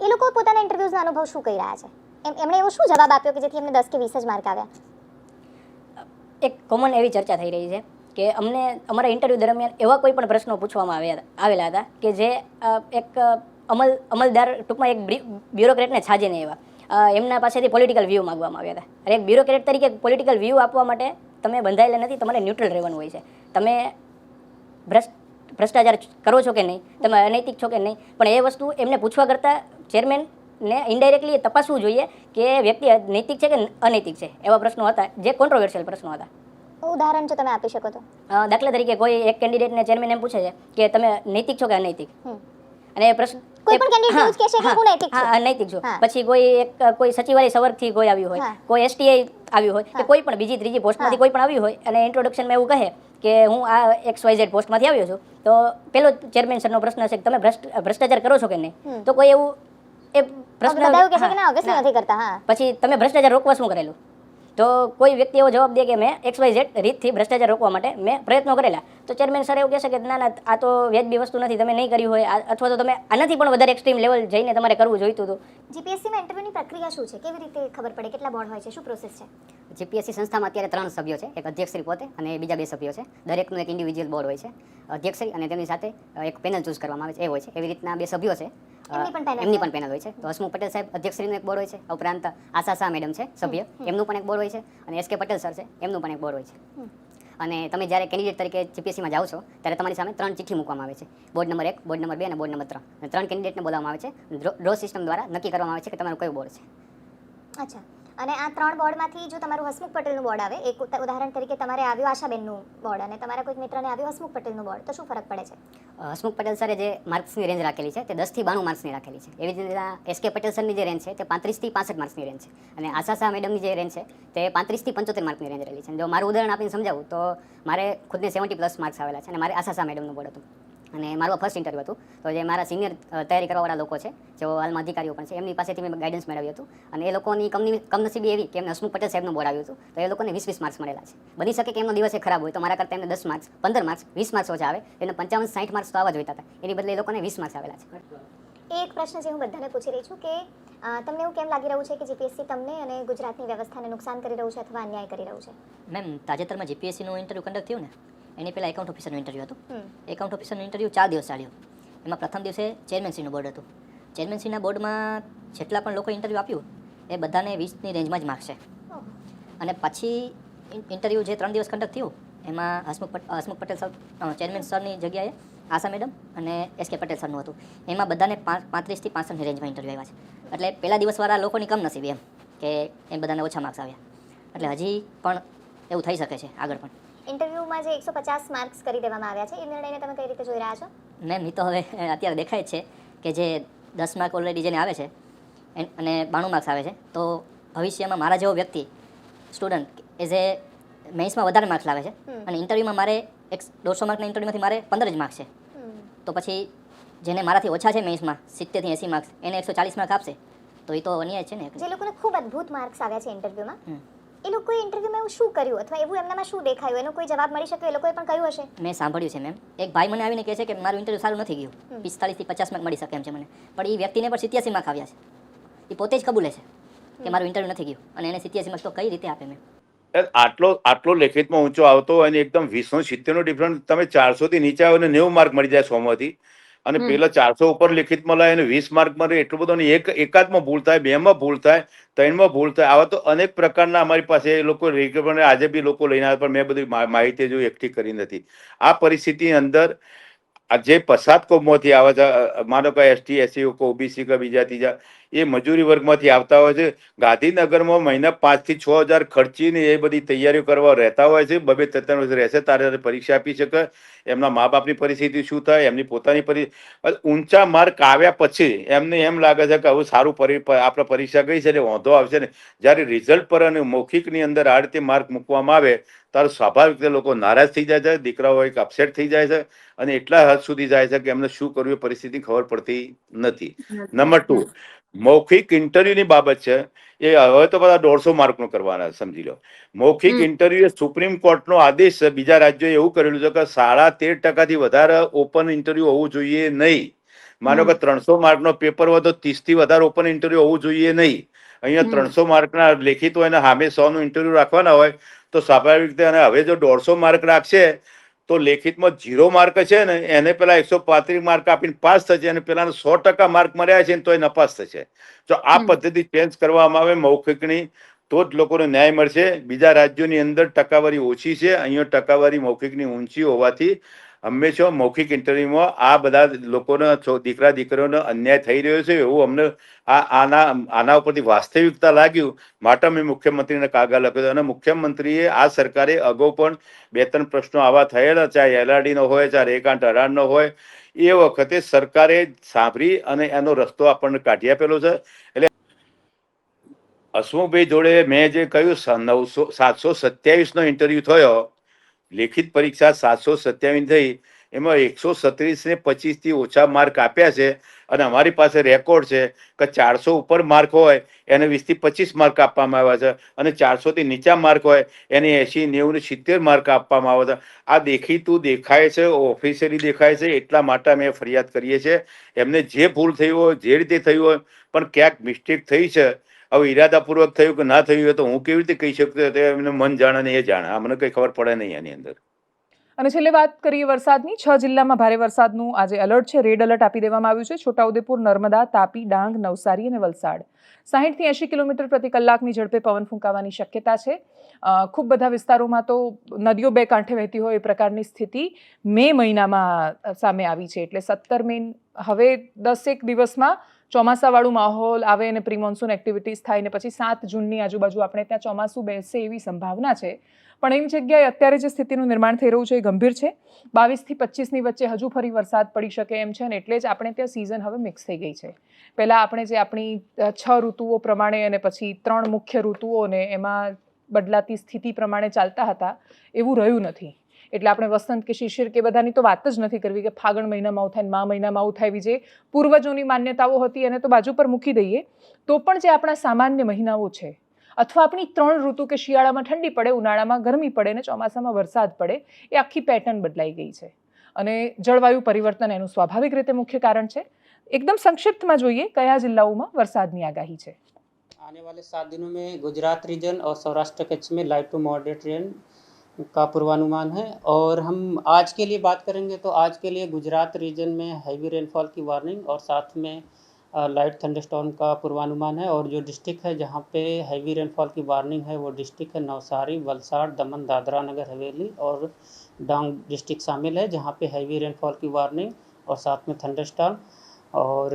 Speaker 6: એ લોકો પોતાના ઇન્ટરવ્યૂઝનો અનુભવ શું કહી રહ્યા છે? એમ એમણે એવો શું જવાબ આપ્યો કે જેથી એમને દસ કે વીસ જ માર્ક આવ્યા?
Speaker 5: એક કોમન એવી ચર્ચા થઈ રહી છે કે અમને અમારા ઇન્ટરવ્યૂ દરમિયાન એવા કોઈ પણ પ્રશ્નો પૂછવામાં આવ્યા આવેલા હતા કે જે એક અમલ અમલદાર ટૂંકમાં એક બ્યુરોક્રેટને છાજે નહીં એવા. એમના પાસેથી પોલિટિકલ વ્યૂ માંગવામાં આવ્યા હતા. અને એક બ્યુરોક્રેટ તરીકે પોલિટિકલ વ્યૂ આપવા માટે તમે બંધાયેલા નથી તમારે ન્યુટ્રલ રહેવાનું હોય છે. તમે ભ્રષ્ટ ભ્રષ્ટાચાર કરો છો કે નહીં તમે અનૈતિક છો કે નહીં પણ એ વસ્તુ એમને પૂછવા કરતાં ચેરમેન ને ઇન્ડાયરેક્ટલી તપાસવું જોઈએ કે વ્યક્તિ નૈતિક છે કે અનૈતિક છે એવા પ્રશ્નો હતા જે કોન્ટ્રોવર્શિયલ પ્રશ્નો હતા.
Speaker 6: ઉદાહરણ છે તમે આપી શકો તો.
Speaker 5: દાખલા તરીકે કોઈ એક કેન્ડિડેટને ચેરમેન એમ પૂછે છે કે તમે નૈતિક છો કે અનૈતિક? અને એ પ્રશ્ન
Speaker 6: કોઈ પણ
Speaker 5: કેન્ડિડેટ
Speaker 6: એવું કહેશે કે
Speaker 5: હા,
Speaker 6: નૈતિક છું.
Speaker 5: હા, નૈતિક છું. પછી કોઈ એક કોઈ સચિવાલય સવર્ગથી કોઈ આવ્યું હોય કોઈ એસટીઆઈ આવ્યું હોય કે કોઈ પણ બીજી ત્રીજી પોસ્ટમાંથી કોઈ પણ આવ્યું હોય અને ઇન્ટ્રોડક્શનમાં એવું કહે કે હું આ એક્સ વાય ઝેડ પોસ્ટમાંથી આવ્યો છું તો પેલો ચેરમેન સરનો પ્રશ્ન છે કે તમે ભ્રષ્ટ ભ્રષ્ટાચાર કરો છો કે નહીં? તો કોઈ એવું એ પ્રશ્ન
Speaker 6: કે ના. નથી કરતા હા.
Speaker 5: પછી તમે ભ્રષ્ટાચાર રોકવા શું કરેલું? તો કોઈ વ્યક્તિ એવો જવાબ દે કે મેં એક્સ વાય ઝેડ રીતથી ભ્રષ્ટાચાર રોકવા માટે મેં પ્રયત્નો કરેલા. તો ચેરમેન સર એવું કહેશે કે ના ના આ તો વ્યાજબી વસ્તુ નથી તમે નહીં કર્યું હોય. અથવા તો તમે આનાથી પણ વધારે એક્સ્ટ્રીમ લેવલ જઈને તમારે કરવું જોઈતું હતું.
Speaker 6: જીપીએસસીમાં ઇન્ટરવ્યૂની પ્રક્રિયા શું છે? કેવી રીતે ખબર પડે? કેટલા બોર્ડ હોય છે? શું પ્રોસેસ છે?
Speaker 7: જીપીએસસી સંસ્થામાં અત્યારે ત્રણ સભ્યો છે. એક અધ્યક્ષશ્રી પોતે અને બીજા બે સભ્યો છે. દરેકનું એક ઇન્ડિવિજ્યુઅલ બોર્ડ હોય છે. અધ્યક્ષશ્રી અને તેમની સાથે એક પેનલ ચૂઝ કરવામાં આવે છે. એ હોય છે. એવી રીતના બે સભ્યો છે.
Speaker 6: એમની પણ
Speaker 7: પેનલ હોય છે. તો હસમુખ પટેલ સાહેબ અધ્યક્ષશ્રીનું એક બોર્ડ હોય છે. ઉપરાંત આશા શાહ મેડમ છે સભ્ય. એમનું પણ એક બોર્ડ હોય છે અને એસ કે પટેલ સર છે એમનું પણ એક બોર્ડ હોય છે. અને તમે જ્યારે કેન્ડિડેટ તરીકે જીપીએસસીમાં જાઓ છો ત્યારે તમારી સામે ત્રણ ચિઠ્ઠી મૂકવામાં આવે છે. બોર્ડ નંબર એક બોર્ડ નંબર બે અને બોર્ડ નંબર ત્રણ. અને ત્રણ કેન્ડિડેટને બોલાવવામાં આવે છે. ડ્રો- ડ્રો સિસ્ટમ દ્વારા નક્કી કરવામાં આવે છે કે તમારું કયું બોર્ડ છે.
Speaker 6: અચ્છા. અને આ ત્રણ બોર્ડમાંથી જો તમારું હસમુખ પટેલનું બોર્ડ આવે, એક ઉદાહરણ તરીકે તમારે આવ્યું આશાબેનનું બોર્ડ અને તમારા કોઈક મિત્રને આવ્યું હસમુખ પટેલનું બોર્ડ, તો શું ફરક પડે છે?
Speaker 7: હસમુખ પટેલ સરે જે માર્ક્સની રેન્જ રાખેલી છે તે દસથી બાણું માર્ક્સની રાખેલી છે. એવી જ રીતે એસ કે પટેલ સરની જે રેન્જ છે તે પાંત્રીસથી પાસઠ માર્ક્સની રેન્જ છે. અને આશા શાહ મેડમની જે રેન્જ છે તે પાંત્રીસથી પંચોતેર માર્કની રેન્જ રહેલી છે. જો મારું ઉદાહરણ આપીને સમજાવું તો મારે ખુદને સેવન્ટી પ્લસ માર્ક્સ આવેલા છે અને મારે આશા શાહ મેડમનું બોર્ડ હતું. અને મારું ફર્સ્ટ ઇન્ટરવ્યૂ હતું. તો જે મારા સિનિયર તૈયારી કરવાવાળા લોકો છે જેઓ હાલમાં અધિકારીઓ પણ છે એમની પાસેથી મેં ગાઈડન્સ મેળવ્યું હતું. અને એ લોકોની કમની કમનસીબી એવી કે એમને હસમુખ પટેલ સાહેબનું બોર્ડ આવ્યું હતું. તો એ લોકોને વીસ વીસ માર્ક્સ મળેલા છે. બની શકે કે એમનો દિવસ એ ખરાબ હોય તો મારા કરતાં એમને દસ માર્ક્સ પંદર માર્ક્સ વીસ માર્ક્સ ઓછા આવે. એને પંચાવન સાઠ માર્ક્સ તો આવવા જોઈતા હતા એની બદલે એ લોકોને વીસ માર્ક્સ આવેલા છે.
Speaker 6: એ એક પ્રશ્ન જે હું બધાને પૂછી રહી છું કે તમને એવું કેમ લાગી રહ્યું છે કે જીપીએસસી તમને અને ગુજરાતની વ્યવસ્થાને નુકસાન કરી રહ્યું છે અથવા અન્યાય કરી રહ્યું છે?
Speaker 7: મેમ તાજેતરમાં જીપીએસસીનું ઇન્ટરવ્યૂ કન્ડક્ટ થયું ને? એની પહેલાં એકાઉન્ટ ઓફિસરનું ઇન્ટરવ્યૂ હતું. એકાઉન્ટ ઓફિસરનું ઇન્ટરવ્યૂ ચાર દિવસ ચાલ્યું. એમાં પ્રથમ દિવસે ચેરમેનશ્રીનું બોર્ડ હતું. ચેરમેનશ્રીના બોર્ડમાં જેટલા પણ લોકો ઇન્ટરવ્યૂ આપ્યું એ બધાને વીસની રેન્જમાં જ માર્ક્સ છે. અને પછી ઇન્ટરવ્યૂ જે ત્રણ દિવસ કન્ડક્ટ થયું એમાં હસમુખ પટ- હસમુખ પટેલ સર ચેરમેન સરની જગ્યાએ આશા મેડમ અને એસ કે પટેલ સરનું હતું. એમાં બધાને પાંચ પાંત્રીસથી પાંસઠની રેન્જમાં ઇન્ટરવ્યૂ આવ્યા છે. એટલે પહેલા દિવસવાળા લોકોની કમનસીબી એમ કે એમ બધાને ઓછા માર્ક્સ આવ્યા. એટલે હજી પણ એવું થઈ શકે છે આગળ પણ.
Speaker 6: ઇન્ટરવ્યુમાં જે એકસો પચાસ માર્ક્સ કરી દેવામાં આવ્યા છે એ નિર્ણયને તમે કઈ રીતે જોઈ રહ્યા છો?
Speaker 7: મેમ એ તો હવે અત્યારે દેખાય જ છે કે જે દસ માર્ક ઓલરેડી જેને આવે છે અને બાણું માર્ક્સ આવે છે તો ભવિષ્યમાં મારા જેવો વ્યક્તિ સ્ટુડન્ટ એઝ એ મેન્સમાં વધારે માર્ક્સ લાવે છે અને ઇન્ટરવ્યુમાં મારે એક દોઢસો માર્કના ઇન્ટરવ્યુમાંથી મારે પંદર જ માર્ક્સ છે. તો પછી જેને મારાથી ઓછા છે મેન્સમાં સિત્તેરથી એંસી માર્ક્સ એને એકસો ચાલીસ માર્ક આપશે તો એ તો અન્યાય છે ને.
Speaker 6: જે લોકોને ખૂબ અદ્ભુત માર્ક્સ આવ્યા છે ઇન્ટરવ્યૂમાં. એ લોકોએ ઇન્ટરવ્યૂમાં એવું શું કર્યું? અથવા એવું એમનામાં શું દેખાયું? એનો કોઈ જવાબ મળી શકે એ લોકોએ પણ કહ્યું હશે?
Speaker 7: મેં સાંભળ્યું છે મેમ એક ભાઈ મને આવીને કહે છે કે મારું ઇન્ટરવ્યુ સારું નથી ગયું. પિસ્તાલીસથી પચાસ માર્ક મળી શકે એમ છે મને. પણ એ વ્યક્તિને પણ સિત્યાસી માર્ક આવ્યા છે. એ પોતે જ કબૂલે છે કે મારું ઇન્ટરવ્યૂ નથી ગયું. અને એને સિત્યાસી માર્ક તો કઈ રીતે આપે મેમ
Speaker 8: આટલો આટલો લેખિતમાં ઊંચો આવતો હોય અને એકદમ વીસનો સિત્તેરનો ડિફરન્સ તમે ચારસો થી નીચે આવો ને નેવું માર્ક મળી જાય સોમાંથી. અને પેલા ચારસો ઉપર લિખિત લાય અને વીસ માર્ક મળે એટલું બધું. એક એકાદમાં ભૂલ થાય બેમાં ભૂલ થાય ત્રણમાં ભૂલ થાય આવા તો અનેક પ્રકારના અમારી પાસે એ લોકો આજે બી લોકો લઈને આવે પણ મેં બધી માહિતી જો એકઠી કરી નથી આ પરિસ્થિતિની અંદર આ જે પસાદ કોમોથી આવે છે માનો કે એસટી એસસી ઓબીસી કે બીજા ત્રીજા એ મજૂરી વર્ગમાંથી આવતા હોય છે. ગાંધીનગરમાં મહિના પાંચથી છ હજાર ખર્ચીને એ બધી તૈયારીઓ કરવા રહેતા હોય છે. બબે ત્રણ વર્ષ રહેશે તારે પરીક્ષા આપી શકે. એમના મા બાપની પરિસ્થિતિ શું થાય એમની પોતાની પરિસ્થિતિ ઊંચા માર્ક આવ્યા પછી એમને એમ લાગે છે કે હવે સારું પરી આપણે પરીક્ષા ગઈ છે એટલે વાંધો આવશે ને. જ્યારે રિઝલ્ટ પર અને મૌખિકની અંદર આ રીતે માર્ક મૂકવામાં આવે ત્યારે સ્વાભાવિક રીતે લોકો નારાજ થઈ જાય છે દીકરાઓ એક અપસેટ થઈ જાય છે અને એટલા હદ સુધી જાય છે કે એમને શું કરવું એ પરિસ્થિતિ ખબર પડતી નથી. નંબર ટુ મૌખિક ઇન્ટરવ્યુની બાબત છે એ હવે તો બધા દોઢસો માર્કનું કરવાના સમજી લો. મૌખિક ઇન્ટરવ્યુ એ સુપ્રીમ કોર્ટનો આદેશ છે બીજા રાજ્યોએ એવું કરેલું છે કે સાડા તેર ટકાથી વધારે ઓપન ઇન્ટરવ્યુ હોવું જોઈએ નહીં. માનો કે ત્રણસો માર્કનો પેપર હોય તો ત્રીસથી વધારે ઓપન ઇન્ટરવ્યુ હોવું જોઈએ નહીં. અહીંયા ત્રણસો માર્કના લેખિત હોય ને સામે સો નું ઇન્ટરવ્યુ રાખવાના હોય તો સ્વાભાવિક રીતે અને હવે જો દોઢસો માર્ક રાખશે તો લેખિતમાં જીરો માર્ક છે ને એને પેલા એકસો પાંત્રીસ માર્ક આપીને પાસ થશે અને પેલાને સો ટકા માર્ક મળ્યા છે ને તો એ નપાસ થશે. તો આ પદ્ધતિ ચેન્જ કરવામાં આવે મૌખિકની તો જ લોકોને ન્યાય મળશે. બીજા રાજ્યોની અંદર ટકાવારી ઓછી છે. અહીંયા ટકાવારી મૌખિકની ઊંચી હોવાથી હંમેશા મૌખિક ઇન્ટરવ્યુમાં આ બધા લોકોને દીકરા, દીકરીઓને અન્યાય થઈ રહ્યો છે. એવું અમને આ આના આના ઉપરથી વાસ્તવિકતા લાગ્યું. માટે મેં મુખ્યમંત્રીને કાગળ લખ્યો અને મુખ્યમંત્રીએ આ સરકારે અગાઉ પણ બે ત્રણ પ્રશ્નો આવા થયેલા, ચાહે એલઆરડીનો હોય, ચાહે એકાંત અઢારનો હોય, એ વખતે સરકારે સાંભળી અને એનો રસ્તો આપણને કાઢી આપેલો છે. એટલે હસમુખભાઈ જોડે મેં જે કહ્યું, નવસો, સાતસો સત્યાવીસનો ઇન્ટરવ્યુ થયો લેખિત પરીક્ષા સાતસો સત્યાવીસ થઈ. એમાં એકસો સત્રીસ ને પચીસ ઓછા માર્ક આપ્યા છે. અને અમારી પાસે રેકોર્ડ છે કે ચારસો ઉપર માર્ક હોય, એને વીસથી પચીસ માર્ક આપવામાં આવ્યા છે. અને ચારસોથી નીચા માર્ક હોય, એને એંશી, નેવું સિત્તેર માર્ક આપવામાં આવ્યા છે. આ દેખીતું દેખાય છે ઓફિશિયલી દેખાય છે, એટલા માટે અમે ફરિયાદ કરીએ છીએ. એમને જે ભૂલ થઈ હોય, જે રીતે થયું હોય, પણ ક્યાંક મિસ્ટેક થઈ છે. હવે ઈરાદાપૂર્વક થયું કે ના થયું તો હું કેવી રીતે કહી શકતો તે એમને મન જાણે ને એ જાણે. મને કંઈ ખબર પડે નહીં એની અંદર.
Speaker 1: અને છેલ્લે વાત કરીએ વરસાદની. છ જિલ્લામાં ભારે વરસાદનું આજે અલર્ટ છે. રેડ એલર્ટ આપી દેવામાં આવ્યું છે. છોટાઉદેપુર, નર્મદા, તાપી, ડાંગ, નવસારી અને વલસાડ. સાહીઠથી એંશી કિલોમીટર પ્રતિ કલાકની ઝડપે પવન ફૂંકાવાની શક્યતા છે. ખૂબ બધા વિસ્તારોમાં તો નદીઓ બે કાંઠે વહેતી હોય એ પ્રકારની સ્થિતિ મે મહિનામાં સામે આવી છે. એટલે સત્તર મે હવે દસેક દિવસમાં ચોમાસાવાળું માહોલ આવે અને પ્રી મોન્સૂન એક્ટિવિટીઝ થાય ને પછી સાત જૂનની આજુબાજુ આપણે ત્યાં ચોમાસું બેસે એવી સંભાવના છે. પણ એમ જગ્યાએ અત્યારે જે સ્થિતિનું નિર્માણ થઈ રહ્યું છે એ ગંભીર છે. બાવીસથી પચીસની વચ્ચે હજુ ફરી વરસાદ પડી શકે એમ છે ને એટલે જ આપણે ત્યાં સિઝન હવે મિક્સ થઈ ગઈ છે. પહેલાં આપણે જે આપણી છ ઋતુઓ પ્રમાણે અને પછી ત્રણ મુખ્ય ઋતુઓને એમાં બદલાતી સ્થિતિ પ્રમાણે ચાલતા હતા, એવું રહ્યું નથી. એટલે આપણે વસંત કે શિશિર કે બધાની તો વાત જ નથી કરવી કે ફાગણ મહિનામાં આવું થાય ને મા મહિનામાં આવું થાય એવી જે પૂર્વજોની માન્યતાઓ હતી એને તો બાજુ પર મૂકી દઈએ તો પણ જે આપણા સામાન્ય મહિનાઓ છે અથવા આપણી ત્રણ ઋતુ કે શિયાળામાં ઠંડી પડે ઉનાળામાં ગરમી પડે ને ચોમાસામાં વરસાદ પડે એ આખી પેટર્ન બદલાઈ ગઈ છે અને જળવાયુ પરિવર્તન એનું સ્વાભાવિક રીતે મુખ્ય કારણ છે એકદમ સંક્ષિપ્તમાં જોઈએ કયા જિલ્લાઓમાં વરસાદની આગાહી છે
Speaker 9: आने वाले सात दिनों में गुजरात रीजन और सौराष्ट्र कच्छ में लाइट टू मॉडरेट रेन का पूर्वानुमान है। और हम आज के लिए बात करेंगे तो आज के लिए गुजरात रीजन में हैवी रेनफॉल की वार्निंग और साथ में लाइट थंडरस्टॉर्म का पूर्वानुमान है। और जो डिस्ट्रिक्ट है जहाँ पे हैवी रेनफॉल की वार्निंग है वो डिस्ट्रिक्ट है नवसारी, वलसाड़, दमन, दादरा नगर, हवेली और डांग डिस्ट्रिक्ट शामिल है जहाँ पे हैवी रेनफॉल की वार्निंग और साथ में थंडरस्टॉर्म और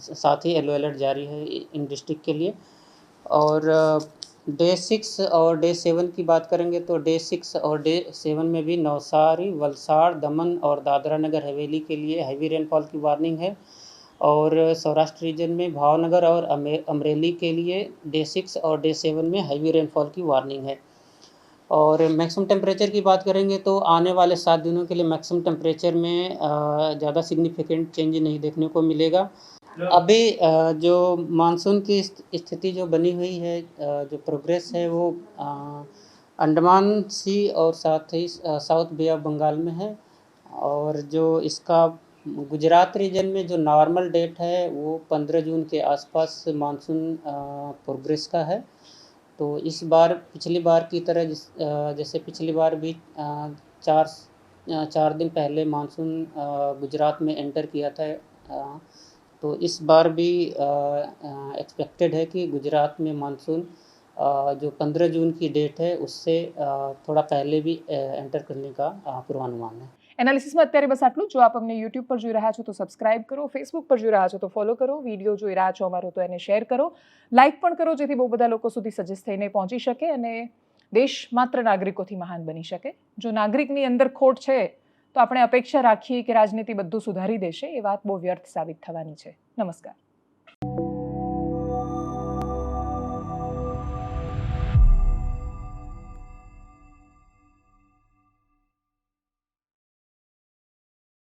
Speaker 9: साथ ही येलो अलर्ट जारी है इन डिस्ट्रिक्ट के लिए। और डे सिक्स और डे सेवन की बात करेंगे तो डे सिक्स और डे सेवन में भी नवसारी, वलसाड़, दमन और दादरा नगर हवेली के लिए हैवी रेनफॉल की वार्निंग है। और सौराष्ट्र रीजन में भावनगर और अमरेली के लिए डे सिक्स और डे सेवन में हैवी रेनफॉल की वार्निंग है। और मैक्सिमम टेम्परेचर की बात करेंगे तो आने वाले सात दिनों के लिए मैक्सिमम टेम्परेचर में ज़्यादा सिग्निफिकेंट चेंज नहीं देखने को मिलेगा। अभी जो मानसून की स्थिति जो बनी हुई है जो प्रोग्रेस है वो अंडमान सी और साथ ही साउथ बे ऑफ़ बंगाल में है और जो इसका गुजरात रीजन में जो नॉर्मल डेट है वो पंद्रह जून के आसपास मानसून प्रोग्रेस का है। तो इस बार, पिछली बार की तरह जिस जैसे पिछली बार भी चार चार दिन पहले मानसून गुजरात में एंटर किया था तो इस बार भी एक्सपेक्टेड है कि गुजरात में मानसून अ, जो पंद्रह जून की डेट है उससे अ, थोड़ा पहले भी एंटर करने का अ, पूर्वानुमान है
Speaker 1: એનાલિસિસમાં અત્યારે બસ આટલું જો આપ અમને યુટ્યુબ પર જોઈ રહ્યા છો તો સબસ્ક્રાઇબ કરો ફેસબુક પર જોઈ રહ્યા છો તો ફોલો કરો વિડીયો જોઈ રહ્યા છો અમારો તો એને શેર કરો લાઇક પણ કરો જેથી બહુ બધા લોકો સુધી સજેસ્ટ થઈને પહોંચી શકે અને દેશ માત્ર નાગરિકોથી મહાન બની શકે જો નાગરિકની અંદર ખોટ છે તો આપણે અપેક્ષા રાખીએ કે રાજનીતિ બધું સુધારી દેશે, એ વાત બહુ વ્યર્થ સાબિત થવાની છે. નમસ્કાર.